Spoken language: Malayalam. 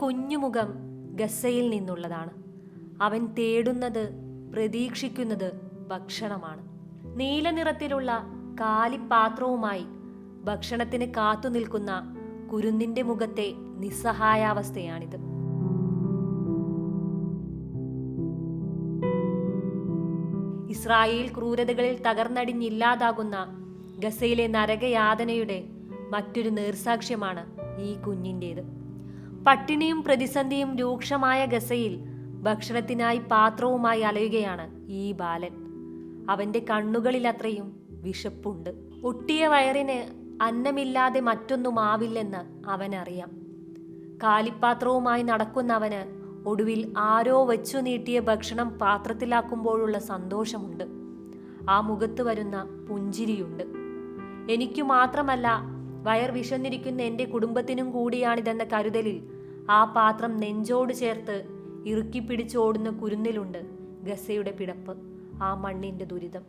കുഞ്ഞുമുഖം ഗസയിൽ നിന്നുള്ളതാണ്. അവൻ തേടുന്നത് പ്രതീക്ഷിക്കുന്നത് ഭക്ഷണമാണ്. നീല നിറത്തിലുള്ള കാലിപ്പാത്രവുമായി ഭക്ഷണത്തിന് കാത്തു നിൽക്കുന്ന കുരുന്നിന്റെ മുഖത്തെ നിസ്സഹായാവസ്ഥയാണിത്. ഇസ്രായേൽ ക്രൂരതകളിൽ തകർന്നടിഞ്ഞില്ലാതാകുന്ന ഗസയിലെ നരകയാതനയുടെ മറ്റൊരു നേർസാക്ഷ്യമാണ് ഈ കുഞ്ഞിന്റേത് പട്ടിണിയും പ്രതിസന്ധിയും രൂക്ഷമായ ഗസയിൽ ഭക്ഷണത്തിനായി പാത്രവുമായി അലയുകയാണ് ഈ ബാലൻ. അവന്റെ കണ്ണുകളിൽ അത്രയും വിശപ്പുണ്ട്. ഒട്ടിയ വയറിന് അന്നമില്ലാതെ മറ്റൊന്നും ആവില്ലെന്ന് അവനറിയാം. കാലിപ്പാത്രവുമായി നടക്കുന്നവന് ഒടുവിൽ ആരോ വച്ചു നീട്ടിയ ഭക്ഷണം പാത്രത്തിലാക്കുമ്പോഴുള്ള സന്തോഷമുണ്ട്. ആ മുഖത്ത് വരുന്ന പുഞ്ചിരിയുണ്ട്. എനിക്കു മാത്രമല്ല വയർ വിശന്നിരിക്കുന്ന എന്റെ കുടുംബത്തിനും കൂടിയാണിതെന്ന കരുതലിൽ ആ പാത്രം നെഞ്ചോട് ചേർത്ത് ഇറുക്കി പിടിച്ചോടുന്ന കുരുന്നിലുണ്ട് ഗസയുടെ പിടപ്പ് ആ മണ്ണിന്റെ ദുരിതം.